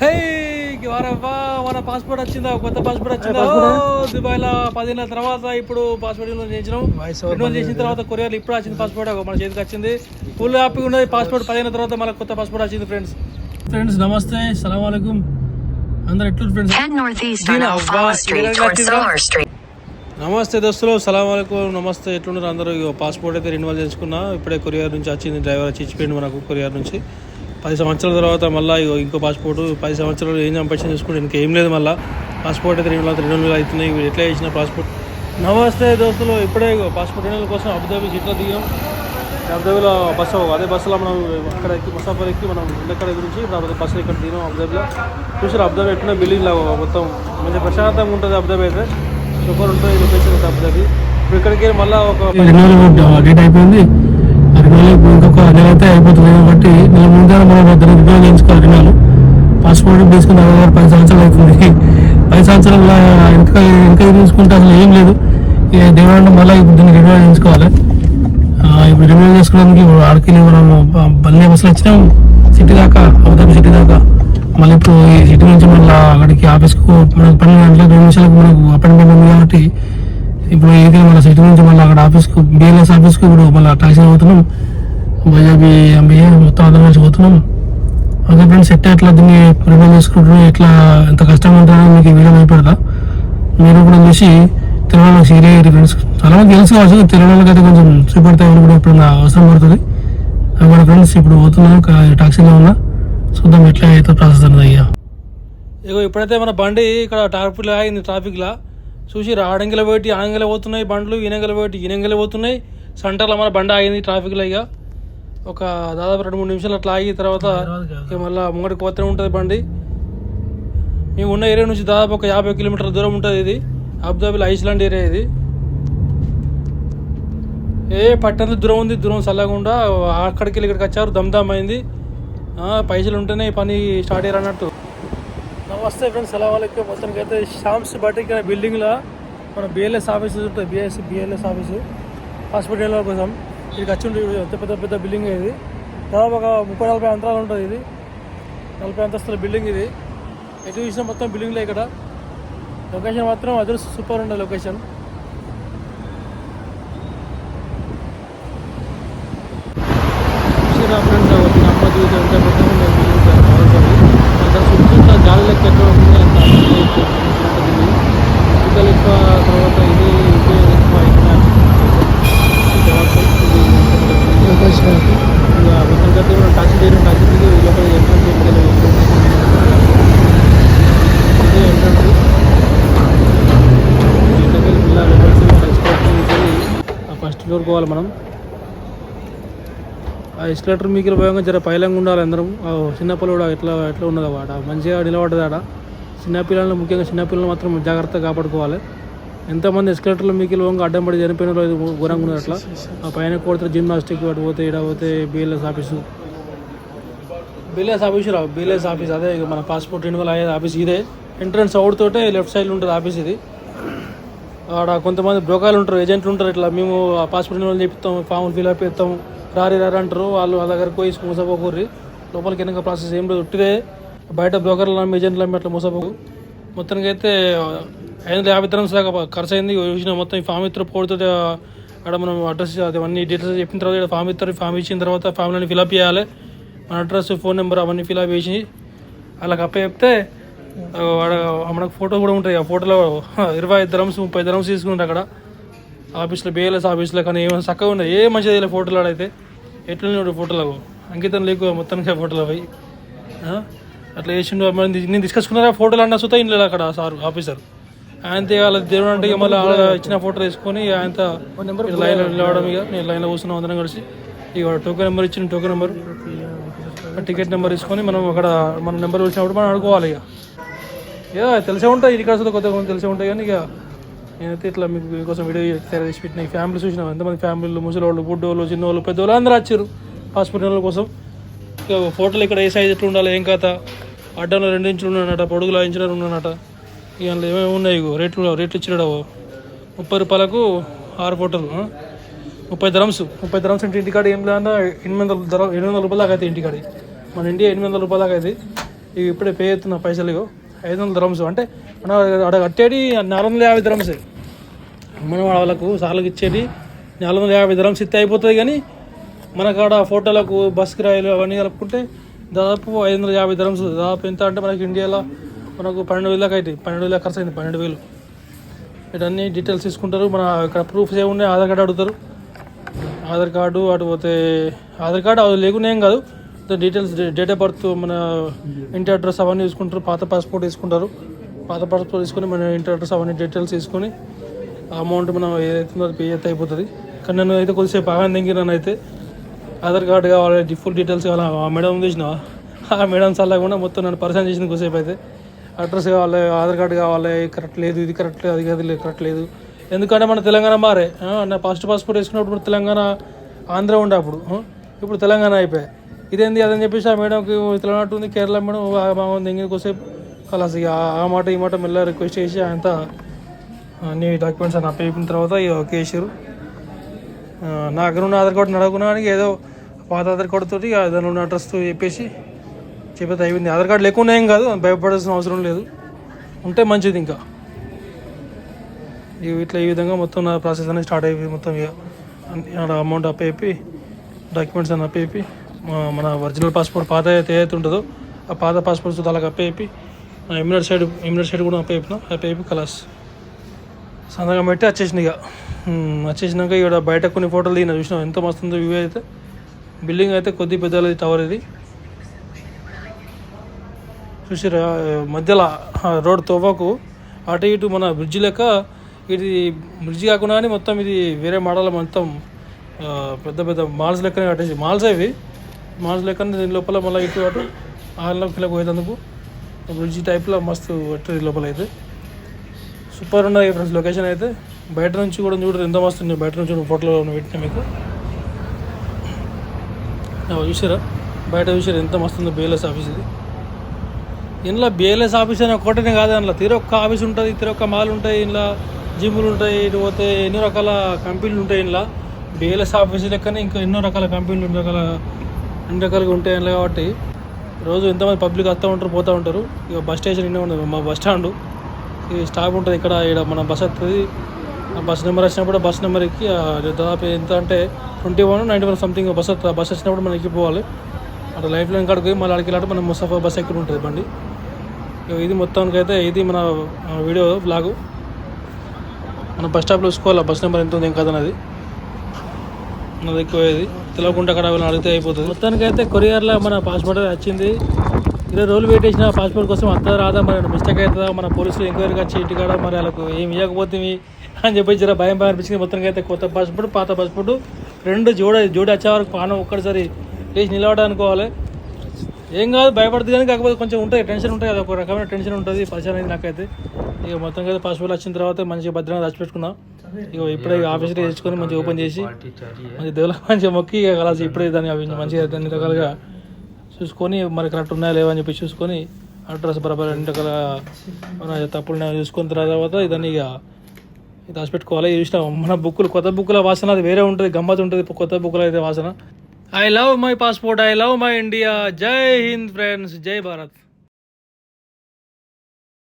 హే వారవ్వా మన పాస్పోర్ట్ వచ్చిందా? కొత్త పాస్పోర్ట్ వచ్చిందా? దుబాయ్లో పదిహేనుల తర్వాత ఇప్పుడు పాస్పోర్ట్ రెన్యువల్ చేయించినాం. రెన్యువల్ చేసిన తర్వాత కొరియర్ ఇప్పుడు వచ్చింది పాస్పోర్ట్ మన చేతికి వచ్చింది. ఫుల్ హ్యాపీగా ఉన్నది పాస్పోర్ట్ పదిహేను తర్వాత మన కొత్త పాస్పోర్ట్ వచ్చింది ఫ్రెండ్స్ ఫ్రెండ్స్ నమస్తే సలాం వాలేకుం అందరు ఎట్లు ఫ్రెండ్స్. నమస్తే దోస్తులు సలాం వాలేకుం నమస్తే ఎట్లున్నారు అందరూ? పాస్పోర్ట్ అయితే రెన్యువల్ చేసుకున్నా ఇప్పుడే కొరియర్ నుంచి వచ్చింది డ్రైవర్ వచ్చి ఇచ్చిపోయింది మనకు కొరియర్ నుంచి. పది సంవత్సరాల తర్వాత మళ్ళీ ఇంకో పాస్పోర్ట్ పది సంవత్సరాలు ఏం సంపాదించిన చూసుకుంటే ఇంకేం లేదు మళ్ళీ. పాస్పోర్ట్ అయితే రెన్యువల్ రెండు రెన్యువల్ అవుతున్నాయి. ఇవి ఎట్లా చేసిన పాస్పోర్ట్ నమస్తే దోస్తులు ఇప్పుడే పాస్పోర్ట్ రెన్యువల్ కోసం అబుదాబి సీట్లో దిగాం. అబుదాబిలో బస్సు అదే బస్సులో మనం అక్కడ ఎక్కి ముసాఫర్ ఎక్కి మనం ఎక్కడ గురించి ఇప్పుడు అబుదాబి ఇక్కడ దిగాం అబుదాబిలో. చూసారు అబుదాబి ఎట్టిన బిల్డింగ్ లాగా మొత్తం. మంచి ప్రశాంతంగా ఉంటుంది అబుదాబి అయితే. సూపర్ ఉంటుంది లొకేషన్ అయితే అబుదాబి. ఇప్పుడు ఇక్కడికి మళ్ళీ ఒక డేట్ అయిపోయింది. ఇంకొక అయితే అయిపోతుంది కాబట్టి నెల ముందే మనం ఇద్దరు రెన్యువల్ చేయించుకోవాలి పాస్పోర్ట్ తీసుకుని అరవై పది సంవత్సరాలు అవుతుంది. పది సంవత్సరాల ఇంత ఇంకా తీసుకుంటే అసలు ఏం లేదు. ఇక దేవాలంటే మళ్ళీ ఇప్పుడు దీన్ని రిన్యూవల్ చేయించుకోవాలి. ఇప్పుడు రిన్యూవల్ చేసుకోవడానికి ఇప్పుడు ఆడికి మనం బల్లే బస్సులు వచ్చినాం. సిటీ దాకా అవతల సిటీ దాకా. మళ్ళీ ఇప్పుడు ఈ సిటీ నుంచి మళ్ళీ అక్కడికి ఆఫీస్కు మనకు పన్నెండు గంటల రెండు నిమిషాలకు మనకు అపాయింట్మెంట్ ఉంది కాబట్టి ఇప్పుడు ఇది మన సిటీ నుంచి మళ్ళీ అక్కడ ఆఫీస్కు బిఎల్ఎస్ ఆఫీస్కు ఇప్పుడు మళ్ళీ టాక్సీ అవుతున్నాం బజాబీ ఎంబీఏ మొత్తం అందరం కలిసి పోతున్నాం అదే ఫ్రెండ్స్ ఎట్లా ఎట్లా దీన్ని ప్రిపేర్ చేసుకుంటున్నాం ఎట్లా ఎంత కష్టంగా ఉంటుందో మీకు వీడియో భయపడతా మీరు కూడా చూసి తిరుమల సీరియా ఫ్రెండ్స్. చాలా మంది తెలుసు కావచ్చు తిరుమలకి అయితే కొంచెం చూపెడతాయి కూడా ఎప్పుడన్నా అవసరం పడుతుంది. అక్కడ ఫ్రెండ్స్ ఇప్పుడు పోతున్నాం టాక్సీలో ఉన్నా. చూద్దాం ఎట్లా అయితే ప్రాసెస్ అన్నది అయ్యా ఇగో ఇప్పుడైతే మన బండి ఇక్కడ ట్రాఫిక్ ఆగింది ట్రాఫిక్లో. చూసి ఆడంగిల పోయి ఆనంగిల పోతున్నాయి బండ్లు ఈనంగిల పోయి ఈనంగిల పోతున్నాయి. సెంటర్లో మన బండి ఆగింది ట్రాఫిక్లో ఇక. ఒక దాదాపు రెండు మూడు నిమిషాలు అట్లా ఆగిన తర్వాత ఇక మళ్ళీ ముంగడికి పోతూనే ఉంటుంది బండి. మేము ఉన్న ఏరియా నుంచి దాదాపు ఒక యాభై కిలోమీటర్ల దూరం ఉంటుంది ఇది. అబుదాబిలో ఐస్లాండ్ ఏరియా ఇది. ఏ పట్టణం దూరం ఉంది దూరం చల్లకుండా అక్కడికి వెళ్ళి ఇక్కడికి వచ్చారు దమ్దమ్ అయింది. పైసలు ఉంటేనే పని స్టార్ట్ అయ్యారు అన్నట్టు. నమస్తే ఫ్రెండ్స్ ఎలా వాళ్ళకి మొత్తానికి అయితే షామ్స్ అనే బిల్డింగ్లో మన బిఎల్ఎస్ ఆఫీస్ ఉంటుంది బిఎస్ బిఎల్ఎస్ ఆఫీసు హాస్పిటల్ కోసం ఇక్కడికి వచ్చి ఉంటుంది ఎంత పెద్ద పెద్ద బిల్డింగ్ ఇది. దాదాపు ఒక ముప్పై నలభై అంతరాలు ఉంటుంది ఇది. నలభై అంతస్తుల బిల్డింగ్ ఇది. ఎటు చూసినా మొత్తం బిల్డింగ్లే ఇక్కడ. లొకేషన్ మాత్రం అదర్ సూపర్ ఉండే లొకేషన్ చూసారా ఫ్రెండ్స్ వచ్చిన అమ్మ చూసి ఎంత పెద్దగా ఉందో బిల్డింగ్ సార్ బాగుంటుంది అక్కడ చుట్టూ గాలి లెక్క ఎక్కడ ఉంటుంది అంత ఉంటుంది చుట్టూ ఎక్కువ తర్వాత ఇది ఇదే ఎక్కువ ఇక్కడ తర్వాత ఇది లొకేషన్ ఇక మొత్తం కలిసి మనం టాక్సీ చేయడం టాక్సీ దిగి లోపల ఎంట్రన్స్ ఇదే ఎంట్రన్స్ కోరుకోవాలి మనం. ఆ ఎస్కలేటర్ మీకు పోయంగా జర పైలంగా ఉండాలి అందరం. చిన్నపిల్లడు ఎట్లా ఎట్లా ఉన్నది వాడ మంచిగా నిలబడ్డది ఆడ. చిన్నపిల్లలను ముఖ్యంగా చిన్నపిల్లలు మాత్రం జాగ్రత్తగా కాపాడుకోవాలి. ఎంతమంది ఎస్కలేటర్లు మీకు పోగా అడ్డం పడి చనిపోయిన రోజు ఘోరంగా ఉన్నది అట్లా? ఆ పైన కొడితే జిమ్నాస్టిక్ వాటి పోతే ఇడ పోతే బిఎల్ఎస్ ఆఫీసు బిఎల్ఎస్ ఆఫీసు రా బిఎల్ఎస్ ఆఫీస్ అదే మన పాస్పోర్ట్ రెన్యువల్ అయ్యేది ఆఫీస్ ఇదే. ఎంట్రన్స్ అవుట్ తోటే లెఫ్ట్ సైడ్ ఉంటుంది ఆఫీస్ ఇది. ఆడ కొంతమంది బ్రోకర్లు ఉంటారు ఏజెంట్లు ఉంటారు ఇట్లా మేము పాస్పోర్ట్ రెన్యువల్ చెప్తాం ఫామ్ ఫిల్అప్ చేస్తాం రారి రారు అంటారు. వాళ్ళు వాళ్ళ దగ్గరికి పోయి మూసపోకూర్రి. లోపలికి వెనక ప్రాసెస్ ఏం లేదు ఉట్టిదే. బయట బ్రోకర్లు నమ్మి ఏజెంట్లు నమ్మి అట్లా మోసపోకు. మొత్తానికి అయితే ఐదు వందల యాభై తరం దాకా ఖర్చు అయింది చూసిన మొత్తం ఈ ఫామ్ ఇద్దరు పోడుతుంటే అక్కడ మనం అడ్రస్ అవన్నీ డీటెయిల్స్ చెప్పిన తర్వాత ఫామ్ ఇస్తారు ఫామ్ ఇచ్చిన తర్వాత ఫామ్లన్నీ ఫిల్అప్ చేయాలి. మన అడ్రస్ ఫోన్ నెంబర్ అవన్నీ ఫిల్అప్ చేసి వాళ్ళకి అప్ప చెప్తే మనకు ఫోటో కూడా ఉంటాయి. ఆ ఫోటోలో ఇరవై ఐదు ధరమ్స్ ముప్పై ధరమ్స్ తీసుకుంటారు అక్కడ. ఆఫీస్లో బిఎల్ఎస్ ఆఫీస్లో కానీ ఏమైనా చక్కగా ఉన్నాయి. ఏ మంచిది లేదు ఫోటోలు ఆడైతే ఎట్లున్నాడు ఫోటోలు అంకితం లేకు మొత్తానికి ఫోటోలు అవి? అట్లా చేసిండు. నేను తీసుకొచ్చుకున్నారా ఫోటోలు అన్న సుతా ఇంట్లో అక్కడ సార్ ఆఫీసర్. ఆయనతో వాళ్ళ దేవుడు అంటే మళ్ళీ ఇచ్చిన ఫోటో తీసుకొని ఆయనతో లైన్లో నిలవడం ఇక. నేను లైన్లో కూర్చున్నాం అందరం కలిసి. ఇక టోకెన్ నెంబర్ ఇచ్చిన టోకెన్ నెంబర్. టికెట్ నెంబర్ తీసుకొని మనం అక్కడ మన నెంబర్ వచ్చినప్పుడు మనం అడుకోవాలి ఇక. ఇక తెలిసే ఉంటాయి ఇది కాస్త కొత్త కొంచెం తెలిసే ఉంటాయి కానీ ఇక నేనైతే ఇట్లా మీకు మీకోసం వీడియో తయారు చేసి పెట్టిన ఈ ఫ్యామిలీ చూసిన ఎంతమంది ఫ్యామిలీలు ముసలివాళ్ళు బుడ్డోళ్ళు చిన్నోళ్ళు పెద్దోళ్ళు అందరూ వచ్చారు పాస్పోర్ట్ నెలల కోసం. ఇక ఫోటోలు ఇక్కడ ఏ సైజ్ ఎట్లా ఉండాలి ఏం కథ? అడ్డంలో రెండు ఇంచులు ఉన్నానట పొడుగులో ఇంచులు ఉన్నానట. ఇక అందులో ఏమేమి ఉన్నాయి ఇగో? రేట్లు రేట్లు ఇచ్చినాడవు ముప్పై రూపాయలకు ఆరు ఫోటోలు ముప్పై ధరమ్స్ ముప్పై ధరమ్స్ అంటే ఇంటికాడ ఏం లేదన్నా ఎనిమిది వందల ధర ఎనిమిది వందల రూపాయలు దాకా అయితే ఇంటికాడ. మన ఇండియా ఎనిమిది వందల రూపాయలు దాకా అయితే. ఇవి ఇప్పుడే పే అవుతున్నా పైసలు ఇగో. ఐదు వందల ధరమ్స్ అంటే మన అక్కడ కట్టేది నాలుగు వందల యాభై ధరమ్సే మనం వాళ్ళకు సార్లకు ఇచ్చేది నాలుగు వందల యాభై ధరమ్స్ ఇస్తే అయిపోతుంది కానీ మనకాడ ఫోటోలకు బస్ కిరాయిలు అవన్నీ కలుపుకుంటే దాదాపు ఐదు వందల యాభై ధరమ్స్ దాదాపు ఎంత అంటే మనకి ఇండియాలో మనకు పన్నెండు వేలకు అవుతాయి పన్నెండు వేలకు ఖర్చు అయింది పన్నెండు వేలు. ఇవన్నీ డీటెయిల్స్ తీసుకుంటారు. మన ఇక్కడ ప్రూఫ్స్ ఏమున్నాయి ఆధార్ కార్డు అడుగుతారు. ఆధార్ కార్డు అటు పోతే ఆధార్ కార్డు అది లేకున్నా ఏం కాదు. డీటెయిల్స్ డేట్ ఆఫ్ బర్త్ మన ఇంటి అడ్రస్ అవన్నీ తీసుకుంటారు. పాత పాస్పోర్ట్ తీసుకుంటారు. పాత పాస్పోర్ట్ తీసుకొని మన ఇంటి అడ్రస్ అవన్నీ డీటెయిల్స్ తీసుకొని ఆ అమౌంట్ మనం ఏదైతే అది పే అయితే అయిపోతుంది. కానీ నన్ను అయితే కొద్దిసేపు బాగా దింగి నన్ను అయితే. ఆధార్ కార్డు కావాలి ఫుల్ డీటెయిల్స్ కావాలి. ఆ మేడం చూసిన ఆ మేడం చల్లకుండా మొత్తం నన్ను పరిచయం చేసింది కొద్దిసేపు అయితే. అడ్రస్ కావాలి ఆధార్ కార్డు కావాలి కరెక్ట్ లేదు ఇది కరెక్ట్ లేదు అది కాదు లేదు కరెక్ట్ లేదు. ఎందుకంటే మన తెలంగాణ మారే. నా ఫస్ట్ పాస్పోర్ట్ వేసుకున్నప్పుడు తెలంగాణ ఆంధ్ర ఉండే అప్పుడు ఇప్పుడు తెలంగాణ అయిపోయాయి. ఇదేంది అదని చెప్పేసి ఆ మేడంకి ఇట్లా ఉంది కేరళ మేడం బాగుంది ఇంగిన కొద్దిసేపు అలా ఇక ఆ- మాట ఈ మాట మెల్ల రిక్వెస్ట్ చేసి అంతా అన్ని డాక్యుమెంట్స్ అని అప్పయిపోయిన తర్వాత ఇక ఓకే చేసారు నా దగ్గర ఉన్న ఆధార్ కార్డు నడవకున్నానికి ఏదో పాత ఆధార్ కార్డుతోటి దాని ఉన్న అడ్రస్తో చెప్పేసి చెప్పేది అయిపోయింది. ఆధార్ కార్డు లేకుండా ఏం కాదు భయపడాల్సిన అవసరం లేదు. ఉంటే మంచిది ఇంకా. ఇట్లా ఈ విధంగా మొత్తం నా ప్రాసెస్ అనేది స్టార్ట్ అయిపోయింది మొత్తం ఇక అమౌంట్ అప్పయిపి డాక్యుమెంట్స్ అని అప్పేపి మన ఒరిజినల్ పాస్పోర్ట్ పాత అయితే ఏదైతే ఉంటుందో ఆ పాత పాస్పోర్ట్స్ అలాగ అప్పేపి ఎమినర్ సైడ్ ఎమినర్ సైడ్ కూడా అప్పయిపిన అప్పేపి కలాస్. సంతకం పెట్టి వచ్చేసింది ఇక. వచ్చేసినాక ఇక్కడ బయట కొన్ని ఫోటోలు దిగిన చూసిన ఎంత మస్తు ఉందో వ్యూ అయితే. బిల్డింగ్ అయితే కొద్ది పెద్దది టవర్ ఇది. చూసిరా మధ్యలో రోడ్ తోవకు అటు ఇటు మన బ్రిడ్జ్ లెక్క ఇది బ్రిడ్జ్ కాకుండా కానీ మొత్తం ఇది వేరే మోడల్ మొత్తం పెద్ద పెద్ద మాల్స్ లెక్కనే కట్టేసి మాల్స్ ఇవి. మాల్స్ లెక్కనే దీని లోపల మళ్ళీ ఇటు అటు ఆరులోకి పోయేందుకు బ్రిడ్జ్ టైప్లో మస్తు పెట్టారు లోపల అయితే. సూపర్ ఉన్నాయి ఫ్రెండ్స్ లొకేషన్ అయితే. బయట నుంచి కూడా చూడదు ఎంత మస్తు ఉంది బయట నుంచి ఫోటోలో పెట్టినా మీకు. చూసారా బయట చూసారు ఎంత మస్తు ఉందో బిఎల్ఎస్ ఆఫీస్ ఇది. ఇందులో బిఎల్ఎస్ ఆఫీస్ అని ఒకటే కాదు అందులో. తిరొక్క ఆఫీస్ ఉంటుంది తిరొక్క మాల్ ఉంటాయి ఇందులో జిమ్లు ఉంటాయి ఇటు పోతే ఎన్నో రకాల కంపెనీలు ఉంటాయి ఇంట్లో. బిఎల్ఎస్ ఆఫీస్ లెక్కనే ఇంకా ఎన్నో రకాల కంపెనీలు ఎన్నో రకాల అన్ని రకాలుగా ఉంటాయి కాబట్టి రోజు ఎంతమంది పబ్లిక్ వస్తూ ఉంటారు పోతూ ఉంటారు. ఇక బస్ స్టేషన్ ఇన్నే ఉండదు. మా బస్ స్టాండ్. ఈ స్టాప్ ఉంటుంది ఇక్కడ ఇక్కడ మన బస్ వస్తుంది ఆ బస్ నెంబర్ వచ్చినప్పుడు బస్ నెంబర్కి దాదాపు ఎంత అంటే twenty one ninety one something bus వస్తుంది బస్ వచ్చినప్పుడు మనం ఎక్కిపోవాలి. అటు లైఫ్ లైన్ కాడికి పోయి మళ్ళీ అడిగి వెళ్ళాడు మన ముసాఫా బస్ ఎక్కడ ఉంటుంది బండి. ఇది మొత్తానికి అయితే ఇది మన వీడియో బ్లాగు మన బస్ స్టాప్లో చూసుకోవాలి. బస్ నెంబర్ ఎంత ఉంది ఏం కదనది మనది ఎక్కువ ఇది. తెలియకుండా అక్కడ వెళ్ళి అడిగితే అయిపోతుంది. మొత్తానికి అయితే కొరియర్లో మన పాస్పోర్ట్ వచ్చింది. ఇరవై రోజులు వెయిట్ చేసిన పాస్పోర్ట్ కోసం అంతా రాదా మరి? మిస్టేక్ అవుతుందా? మన పోలీసులు ఎంక్వైరీకి వచ్చి ఇంటికాడ మరి వాళ్ళకు ఏమి ఇవ్వకపోతే అని చెప్పి జర భయం భయం అనిపించింది. మొత్తానికి అయితే కొత్త పాస్పోర్ట్ పాత పాస్పోర్ట్ రెండు జోడ జోడి వచ్చే వరకు పానం ఒక్కడిసారి లేచి నిలబడ అనుకోవాలి ఏం కాదు భయపడుతుంది కానీ కాకపోతే కొంచెం ఉంటుంది టెన్షన్ ఉంటుంది అది ఒక రకమైన టెన్షన్ ఉంటుంది పరిచయం అయింది నాకైతే. ఇక మొత్తం అయితే పాస్పోర్ట్ వచ్చిన తర్వాత మంచిగా భద్రంగా దాచిపెట్టుకున్నా ఇక ఇప్పుడే ఆఫీస్లో తెచ్చుకొని మంచిగా ఓపెన్ చేసి మంచి దేవుళ్ళ మంచిగా మొక్కి ఇక కలిసి ఇప్పుడే దాన్ని అవి మంచిగా అన్ని రకాలుగా చూసుకొని మరి కరెక్ట్ ఉన్నాయా లేవా అని చెప్పి చూసుకొని అడ్రస్ బరాబర్ అన్ని రకాల మన తప్పులు చూసుకున్న తర్వాత ఇదాన్ని ఇక దాచిపెట్టుకోవాలి. చూసిన మన బుక్కులు కొత్త బుక్కుల వాసన అది వేరే ఉంటుంది గమ్మత్ ఉంటుంది కొత్త బుక్కులు అయితే వాసన. I love my passport I love my India जय हिंद फ्रेंड्स जय भारत